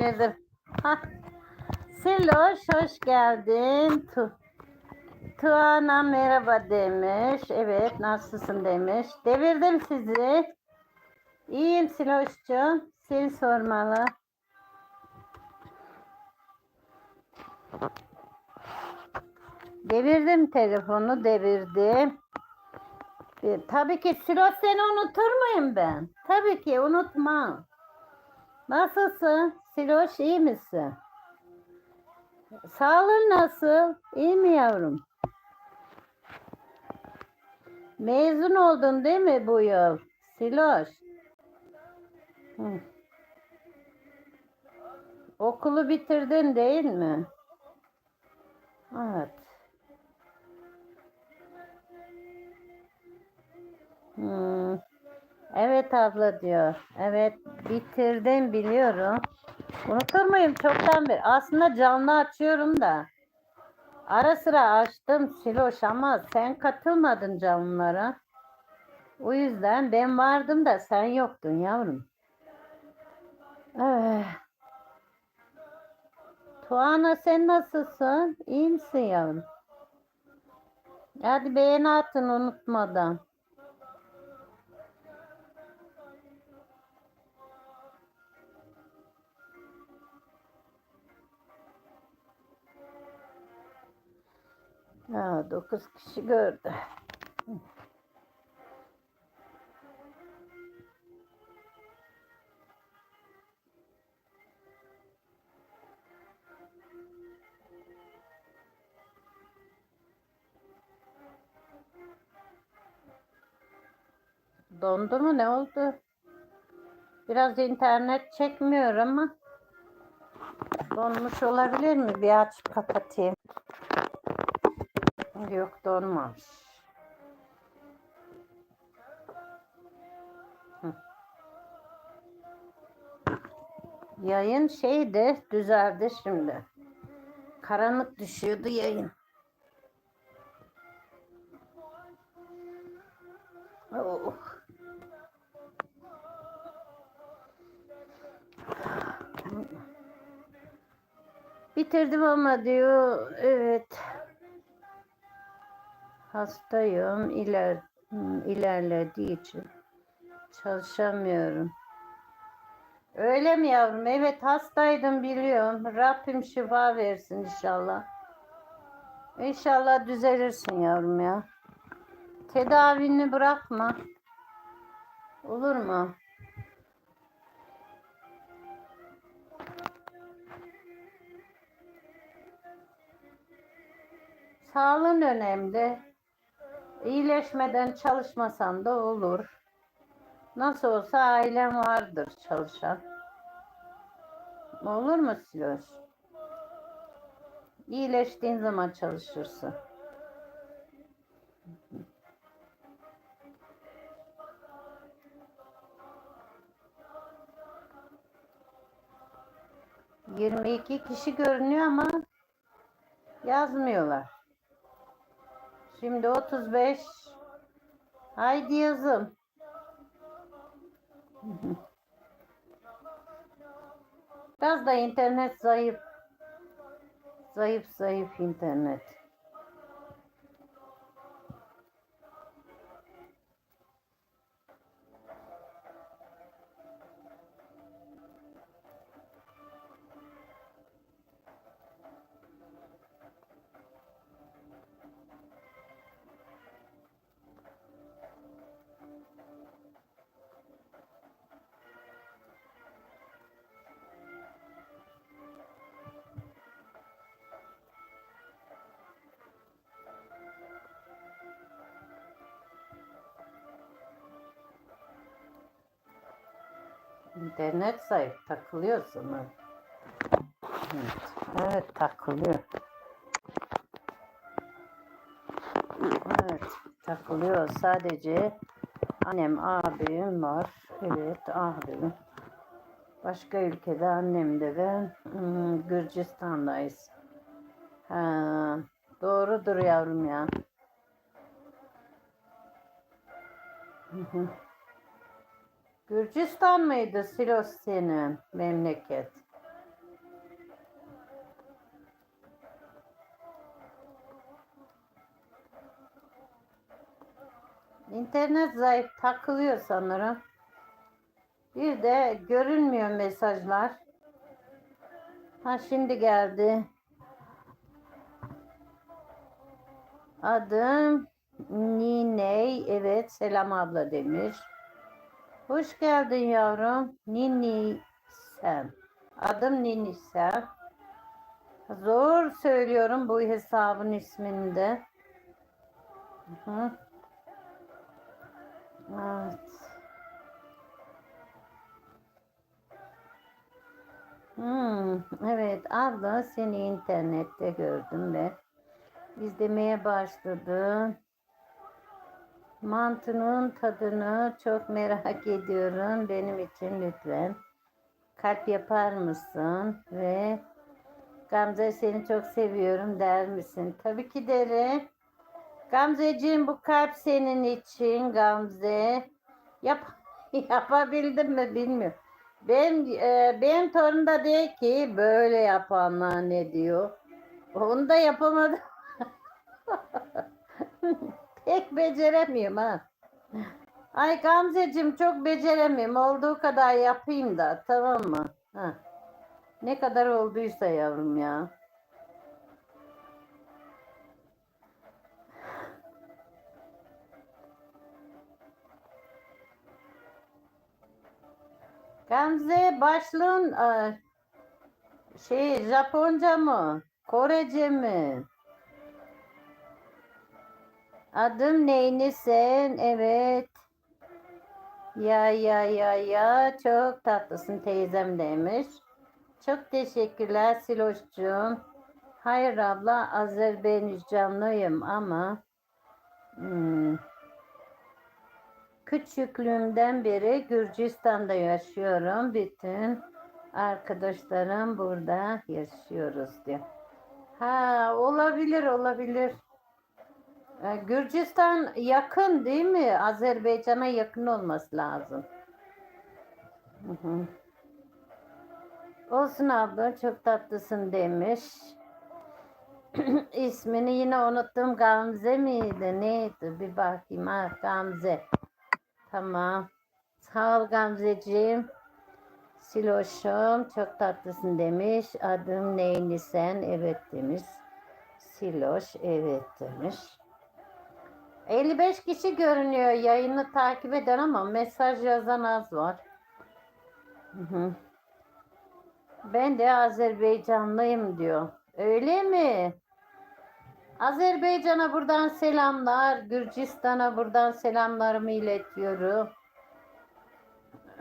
Devirdim. Hah. Siloş hoş geldin. Tu Tuana merhaba demiş. Evet nasılsın demiş. Devirdim sizi. İyiyim Siloş'cum. Seni sormalı. Devirdim telefonu devirdim. E, tabii ki Siloş seni unutur muyum ben? Tabii ki unutmam. Nasılsın? Siloş iyi misin? Sağlığın nasıl? İyi mi yavrum? Mezun oldun değil mi bu yıl? Siloş. Hı. Okulu bitirdin değil mi? Evet. Hmm. Evet abla diyor. Evet bitirdim biliyorum. Unutur muyum çoktan beri? Aslında canlı açıyorum da. Ara sıra açtım Siloş ama sen katılmadın canlılara. O yüzden ben vardım da sen yoktun yavrum. Eh. Tuana sen nasılsın? İyi misin yavrum? Hadi beğeni atın unutmadan. Ha, dokuz kişi gördü. Dondu mu ne oldu? Biraz internet çekmiyor ama donmuş olabilir mi? Bir aç kapatayım. Yok donmamış. Hı. Yayın şeydi düzeldi şimdi. Karanlık düşüyordu yayın. Oh. Bitirdim ama diyor. Evet. Hastayım. İler, ilerlediği için çalışamıyorum. Öyle mi yavrum? Evet hastaydım biliyorum. Rabbim şifa versin inşallah. İnşallah düzelirsin yavrum ya. Tedavini bırakma. Olur mu? Sağlığın önemli. İyileşmeden çalışmasan da olur. Nasıl olsa ailen vardır çalışan. Olur mu Siloş? İyileştiğin zaman çalışırsın. Yirmi iki kişi görünüyor ama yazmıyorlar. Şimdi 35. Haydi yazın. Biraz da internet zayıf. Zayıf zayıf internet. İnternet zayıf takılıyor sana. Evet, evet takılıyor. Evet takılıyor. Sadece annem abim var. Evet abim. Başka ülkede annem de ben hmm, Gürcistan'dayız. Ha, doğrudur yavrum ya. Hı hı. Gürcistan mıydı Silos senin memleket? İnternet zayıf takılıyor sanırım. Bir de görünmüyor mesajlar. Ha şimdi geldi. Adım Niney. Evet selam abla demiş. Hoş geldin yavrum. Nini sen. Adım Nini sen. Zor söylüyorum bu hesabın ismini de. Hı. Evet. Hmm, evet abla seni internette gördüm ve izlemeye başladım. Mantının tadını çok merak ediyorum. Benim için lütfen kalp yapar mısın? Ve Gamze seni çok seviyorum der misin? Tabii ki derim. Gamzeciğim bu kalp senin için Gamze. Yap yapabildim mi bilmiyorum. Benim e, benim torun da diyor ki böyle yapanlar ne diyor. Onu da yapamadım. Pek beceremiyorum ha. Ay Gamzeciğim çok beceremiyorum. Olduğu kadar yapayım da tamam mı? Ha. Ne kadar olduysa yavrum ya. Gamze başlığın e, şey Japonca mı? Korece mi? Adım neyini sen? Evet. Ya ya ya ya çok tatlısın teyzem demiş. Çok teşekkürler Siloş'cum. Hayır abla Azerbaycanlıyım ama hmm, küçüklüğümden beri Gürcistan'da yaşıyorum. Bütün arkadaşlarım burada yaşıyoruz diyor. Ha olabilir olabilir. Ee, Gürcistan yakın değil mi? Azerbaycan'a yakın olması lazım. Olsun abla çok tatlısın demiş. İsmini yine unuttum. Gamze miydi? Neydi? Bir bakayım. Ha, Gamze. Tamam. Sağ ol Gamzeciğim. Siloş'um çok tatlısın demiş. Adım neyini sen? Evet demiş. Siloş evet demiş. 55 kişi görünüyor yayını takip eden ama mesaj yazan az var. Ben de Azerbaycanlıyım diyor. Öyle mi? Azerbaycan'a buradan selamlar. Gürcistan'a buradan selamlarımı iletiyorum.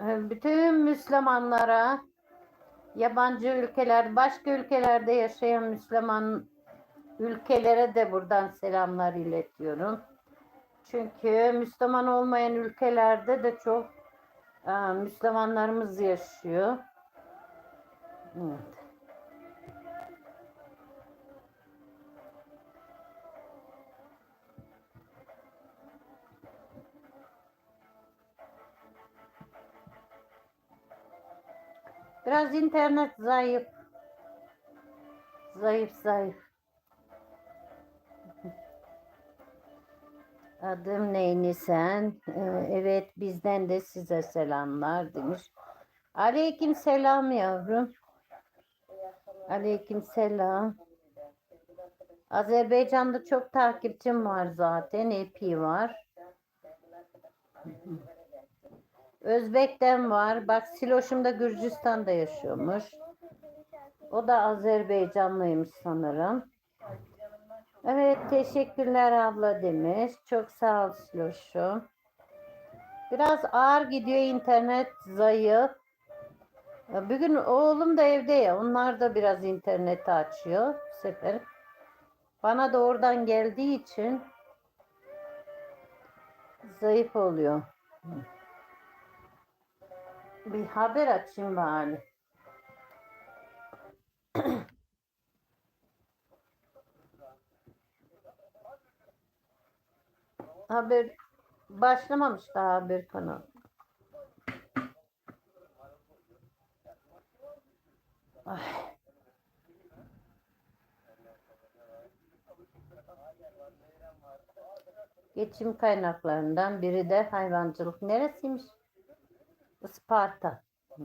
Bütün Müslümanlara, yabancı ülkeler, başka ülkelerde yaşayan Müslüman ülkelere de buradan selamlar iletiyorum. Çünkü Müslüman olmayan ülkelerde de çok e, Müslümanlarımız yaşıyor. Evet. Biraz internet zayıf. Zayıf zayıf. Adım neyini sen? Ee, evet bizden de size selamlar demiş. Aleyküm selam yavrum. Aleyküm selam. Azerbaycan'da çok takipçim var zaten. Epey var. Özbek'ten var. Bak Siloş'um da Gürcistan'da yaşıyormuş. O da Azerbaycanlıymış sanırım. Evet teşekkürler abla demiş. Çok sağ ol Siloş'um. Biraz ağır gidiyor internet zayıf. Bugün oğlum da evde ya. Onlar da biraz interneti açıyor bu sefer. Bana da oradan geldiği için zayıf oluyor. Bir haber açayım bari. Haber başlamamış daha haber. Ay. Geçim kaynaklarından biri de hayvancılık. Neresiymiş? Isparta. Hı.